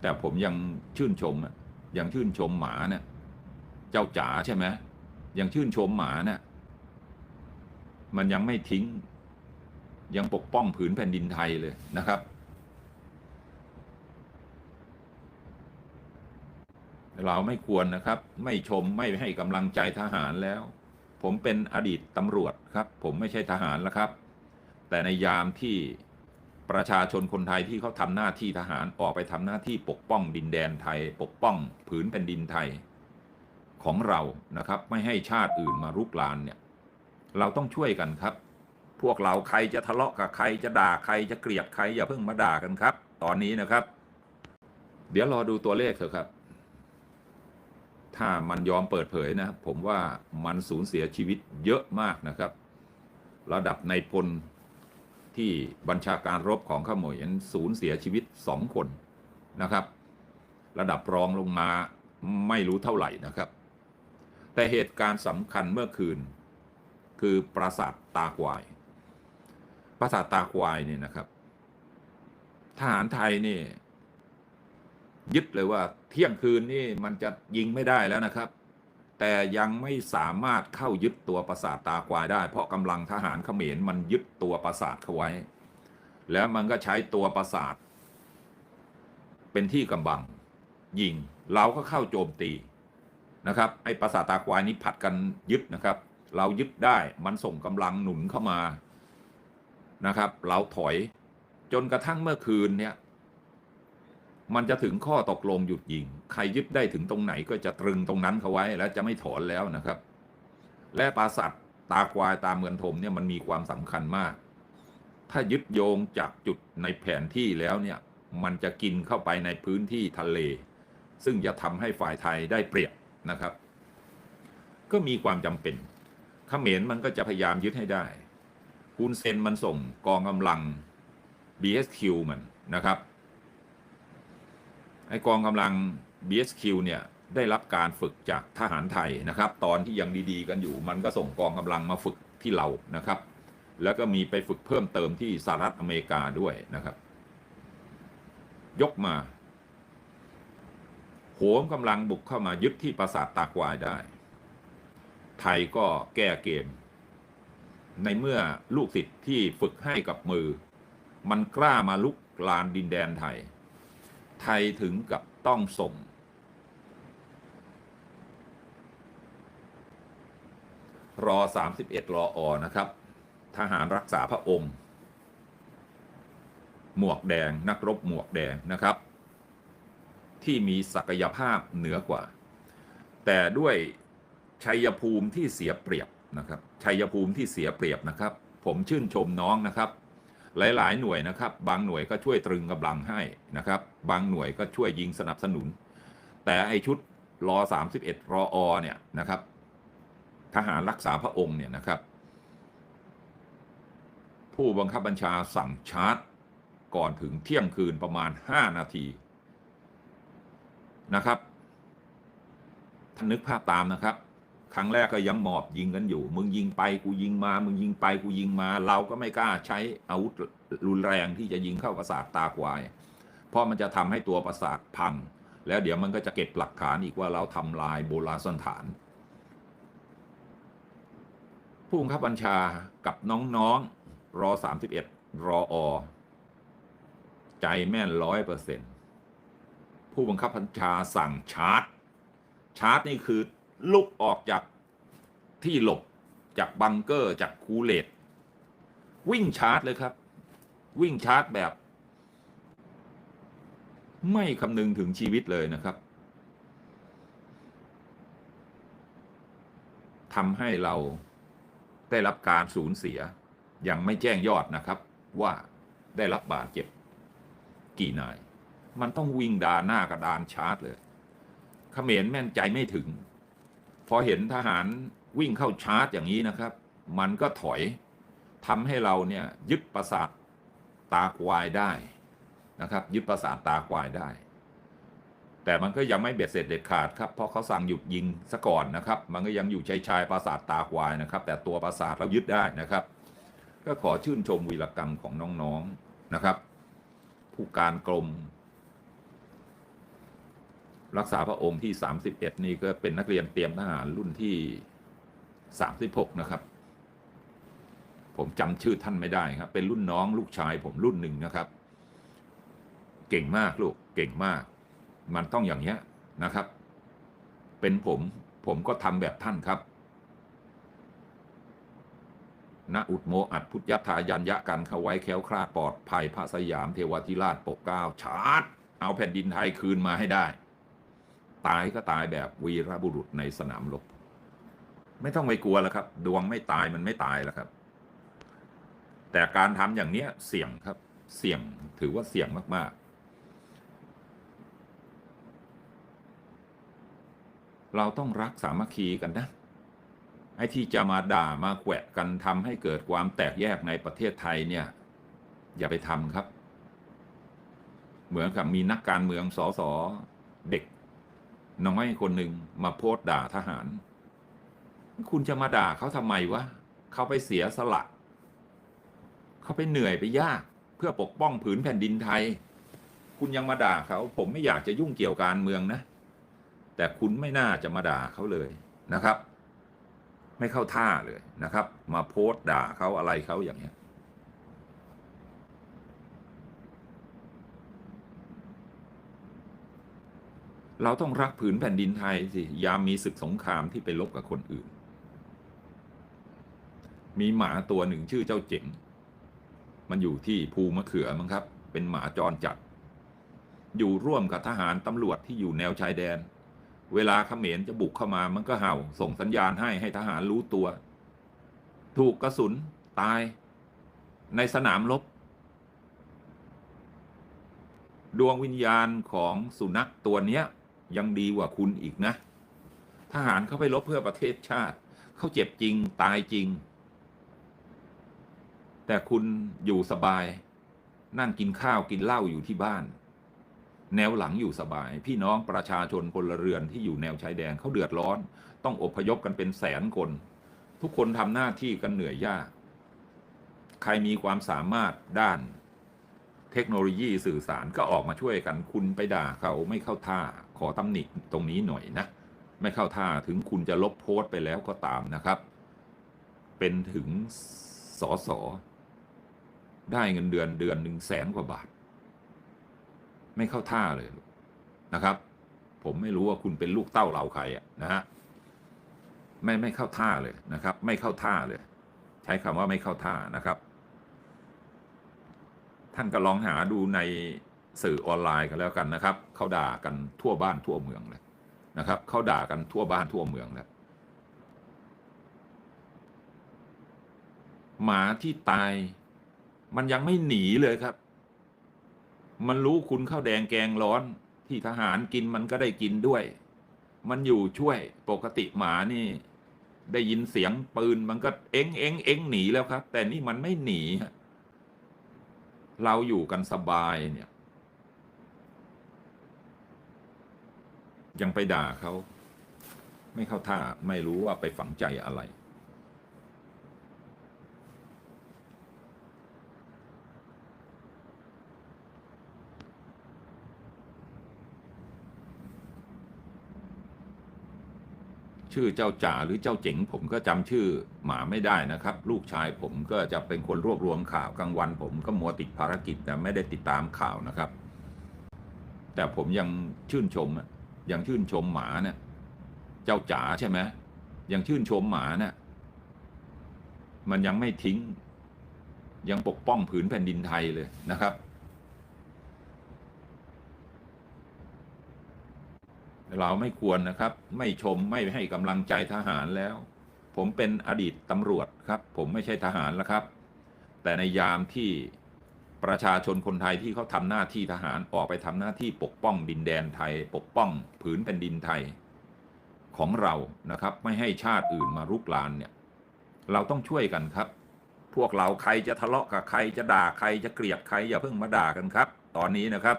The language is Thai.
แต่ผมยังชื่นชมอะยังชื่นชมหมาเนี่ยเจ้าจ๋าใช่ไหมยังชื่นชมหมาเนี่ยมันยังไม่ทิ้ง ยังปกป้องผืนแผ่นดินไทยเลยนะครับ เราไม่ควรนะครับ ไม่ชมไม่ให้กำลังใจทหารแล้ว ผมเป็นอดีตตำรวจครับ ผมไม่ใช่ทหารแล้วครับ แต่ในยามที่ ประชาชนคนไทยที่เขาทำหน้าที่ทหารออกไปทำหน้าที่ปกป้องดินแดนไทย ปกป้องผืนแผ่นดินไทยของเรานะครับ ไม่ให้ชาติอื่นมารุกรานเนี่ยเราต้องช่วยกันครับ พวกเราใครจะทะเลาะกับใครจะด่าใครจะเกลียดใครอย่าเพิ่งมาด่ากันครับ ตอนนี้นะครับ เดี๋ยวรอดูตัวเลขเถอะครับ ถ้ามันยอมเปิดเผยนะ ผมว่ามันสูญเสียชีวิตเยอะมากนะครับ ระดับในพล ที่บัญชาการรบของขโมยนสูญเสียชีวิตสองคนนะครับ ระดับรองลงมาไม่รู้เท่าไหร่นะครับ แต่เหตุการณ์สำคัญเมื่อคืน คือปราสาทตาควาย ปราสาทตาควายเนี่ยนะครับ ทหารไทยนี่ยึดเลยว่าเที่ยงคืนนี่มันจะยิงไม่ได้แล้วนะครับ แต่ยังไม่สามารถเข้ายึดตัวปราสาทตาควายได้ เพราะกำลังทหารเขมรมันยึดตัวปราสาทเขาไว้ แล้วมันก็ใช้ตัวปราสาท เป็นที่กำบัง ยิง เราก็เข้าโจมตีนะครับไอ้ปราสาทตาควายนี้ผัดกันยึดนะครับ เรายึดได้มันส่งกำลังหนุนเข้ามานะครับ เราถอยจนกระทั่งเมื่อคืนเนี่ย มันจะถึงข้อตกลงหยุดยิง ใครยึดได้ถึงตรงไหนก็จะตรึงตรงนั้นเขาไว้และจะไม่ถอนแล้วนะครับ และปราสาทตาควายตามเมืองทมเนี่ยมันมีความสำคัญมาก ถ้ายึดโยงจากจุดในแผนที่แล้วเนี่ยมันจะกินเข้าไปในพื้นที่ทะเล ซึ่งจะทำให้ฝ่ายไทยได้เปรียบนะครับ ก็มีความจำเป็นขเขมรมันก็จะพยายามยึดให้ได้ฮุนเซนมันส่งกองกำลัง BSQ มันนะครับ ไอกองกำลัง BSQ เนี่ยได้รับการฝึกจากทหารไทยนะครับ ตอนที่ยังดีๆกันอยู่ มันก็ส่งกองกำลังมาฝึกที่เรานะครับ แล้วก็มีไปฝึกเพิ่มเติมที่สหรัฐอเมริกาด้วยนะครับ ยกมาโหมกำลังบุกเข้ามายึดที่ปราสาทตากวายได้ ไทยก็แก้เกม ในเมื่อลูกศิษย์ที่ฝึกให้กับมือ มันกล้ามาลุกลานดินแดนไทย ไทยถึงกับต้องส่ง รอ 31 รออนะครับ ทหารรักษาพระองค์ หมวกแดงนักรบหมวกแดงนะครับ ที่มีศักยภาพเหนือกว่า แต่ด้วยชัยภูมิที่เสียเปรียบนะครับชัยภูมิที่เสียเปรียบนะครับ ผมชื่นชมน้องนะครับ หลาย ๆ หน่วยนะครับ บางหน่วยก็ช่วยตรึงกำลังให้นะครับ บางหน่วยก็ช่วยยิงสนับสนุน แต่ไอชุดรอ31รออเนี่ยนะครับ ทหารรักษาพระองค์เนี่ยนะครับ ผู้บังคับบัญชาสั่งชาร์จก่อนถึงเที่ยงคืนประมาณ 5 นาทีนะครับท่านนึกภาพตามนะครับ ครั้งแรกก็ยังหมอบยิงกันอยู่ มึงยิงไปกูยิงมา มึงยิงไปกูยิงมา เราก็ไม่กล้าใช้อาวุธรุนแรงที่จะยิงเข้าประสาทตาควาย เพราะมันจะทำให้ตัวประสาทพัง แล้วเดี๋ยวมันก็จะเก็บหลักฐานอีกว่าเราทำลายโบราณสถาน ผู้บังคับบัญชากับน้องๆรอ31รออใจแม่นร้อยเปอร์เซ็นผู้บังคับบัญชาสั่งชาร์จ ชาร์จนี่คือ ลุกออกจากที่หลบจากบังเกอร์จากคูเลตวิ่งชาร์จเลยครับ วิ่งชาร์จแบบ ไม่คำนึงถึงชีวิตเลยนะครับทำให้เราได้รับการสูญเสียยังไม่แจ้งยอดนะครับ ว่าได้รับบาดเจ็บ กี่นาย มันต้องวิ่งดาหน้ากระดานชาร์จเลยเขมรแม่นใจไม่ถึง พอเห็นทหารวิ่งเข้าชาร์จอย่างนี้นะครับ มันก็ถอยทำให้เราเนี่ยยึดประสาทตาควายได้นะครับ ยึดประสาทตาควายได้ แต่มันก็ยังไม่เบ็ดเสร็จเด็ดขาดครับเพราะเขาสั่งหยุดยิงซะก่อนนะครับ มันก็ยังอยู่ชายชายประสาทตาควายนะครับ แต่ตัวประสาทเรายึดได้นะครับ ก็ขอชื่นชมวีรกรรมของน้องๆนะครับ ผู้การกรม รักษาพระองค์ที่ 31 นี่ก็เป็นนักเรียนเตรียมทหารรุ่นที่ 36 นะครับ ผมจำชื่อท่านไม่ได้ครับ เป็นรุ่นน้องลูกชายผมรุ่นหนึ่งนะครับ เก่งมากลูกเก่งมาก มันต้องอย่างเนี้ยนะครับ เป็นผมผมก็ทำแบบท่านครับณอุดโมอัดพุทธยถายัญญะกันเขาไว้แคล้วคลาดปลอดภัยพระสยามเทวทิราชปกเก้าชาร์จเอาแผ่นดินไทยคืนมาให้ได้ ตายก็ตายแบบวีรบุรุษในสนามรบไม่ต้องไปกลัวแล้วครับ ดวงไม่ตายมันไม่ตายแล้วครับ แต่การทำอย่างเนี้ยเสี่ยงครับ เสี่ยงถือว่าเสี่ยงมากๆ เราต้องรักสามัคคีกันนะไอ้ที่จะมาด่ามาแขวะกันทำให้เกิดความแตกแยกในประเทศไทยเนี่ย อย่าไปทำครับ เหมือนกับมีนักการเมืองสอสอเด็ก น้อยคนหนึ่งมาโพสต์ด่าทหาร คุณจะมาด่าเขาทำไมวะเขาไปเสียสละ เขาไปเหนื่อยไปยากเพื่อปกป้องผืนแผ่นดินไทย คุณยังมาด่าเขา ผมไม่อยากจะยุ่งเกี่ยวการเมืองนะ แต่คุณไม่น่าจะมาด่าเขาเลยนะครับ ไม่เข้าท่าเลยนะครับ มาโพสต์ด่าเขาอะไรเขาอย่างเนี้ย เราต้องรักผืนแผ่นดินไทยสิยามมีศึกสงครามที่ไปลบกับคนอื่น มีหมาตัวหนึ่งชื่อเจ้าเจ๋ง มันอยู่ที่ภูมะเขือมั้งครับ เป็นหมาจรจัด อยู่ร่วมกับทหารตำรวจที่อยู่แนวชายแดน เวลาเขมรจะบุกเข้ามามันก็เห่า ส่งสัญญาณให้ให้ทหารรู้ตัว ถูกกระสุนตาย ในสนามรบดวงวิญญาณของสุนัขตัวเนี้ย ยังดีกว่าคุณอีกนะ ทหารเขาไปรบเพื่อประเทศชาติ เขาเจ็บจริงตายจริง แต่คุณอยู่สบาย นั่งกินข้าวกินเหล้าอยู่ที่บ้าน แนวหลังอยู่สบาย พี่น้องประชาชนพลเรือนที่อยู่แนวชายแดนเขาเดือดร้อน ต้องอพยพกันเป็นแสนคน ทุกคนทำหน้าที่กันเหนื่อยยาก ใครมีความสามารถด้าน เทคโนโลยีสื่อสารก็ออกมาช่วยกัน คุณไปด่าเขาไม่เข้าท่าขอตำหนิตรงนี้หน่อยนะ ไม่เข้าท่าถึงคุณจะลบโพสต์ไปแล้วก็ตามนะครับ เป็นถึงสอสอได้เงินเดือนเดือนหนึ่งแสนกว่าบาท ไม่เข้าท่าเลยนะครับ ผมไม่รู้ว่าคุณเป็นลูกเต้าเหล่าใครอะนะฮะไม่ไม่เข้าท่าเลยนะครับ ไม่เข้าท่าเลย ใช้คำว่าไม่เข้าท่านะครับ ท่านก็ลองหาดูในสื่อออนไลน์กันแล้วกันนะครับเขาด่ากันทั่วบ้านทั่วเมืองเลยนะครับเขาด่ากันทั่วบ้านทั่วเมืองแล้วหมาที่ตาย มันยังไม่หนีเลยครับ มันรู้คุณข้าวแดงแกงร้อน ที่ทหารกินมันก็ได้กินด้วย มันอยู่ช่วยปกติหมานี่ ได้ยินเสียงปืนมันก็เอ็งเอ็งเอ็งหนีแล้วครับ แต่นี่มันไม่หนีฮะ เราอยู่กันสบายเนี่ย ยังไปด่าเขา ไม่เข้าท่าไม่รู้ว่าไปฝังใจอะไร ชื่อเจ้าจ่าหรือเจ้าเจ๋ง ผมก็จำชื่อหมาไม่ได้นะครับ ลูกชายผมก็จะเป็นคนรวบรวมข่าวกลางวัน ผมก็มัวติดภารกิจแต่ไม่ได้ติดตามข่าวนะครับ แต่ผมยังชื่นชมยังชื่นชมหมาเนี่ยเจ้าจ๋าใช่ไหมยังชื่นชมหมาเนี่ยมันยังไม่ทิ้ง ยังปกป้องผืนแผ่นดินไทยเลยนะครับ เราไม่ควรนะครับ ไม่ชมไม่ให้กำลังใจทหารแล้ว ผมเป็นอดีตตำรวจครับ ผมไม่ใช่ทหารแล้วครับ แต่ในยามที่ประชาชนคนไทยที่เขาทำหน้าที่ทหารออกไปทำหน้าที่ปกป้องดินแดนไทย ปกป้องผืนแผ่นดินไทยของเรานะครับ ไม่ให้ชาติอื่นมารุกรานเนี่ย เราต้องช่วยกันครับ พวกเราใครจะทะเลาะกับใครจะด่าใครจะเกลียดใครอย่าเพิ่งมาด่ากันครับ ตอนนี้นะครับ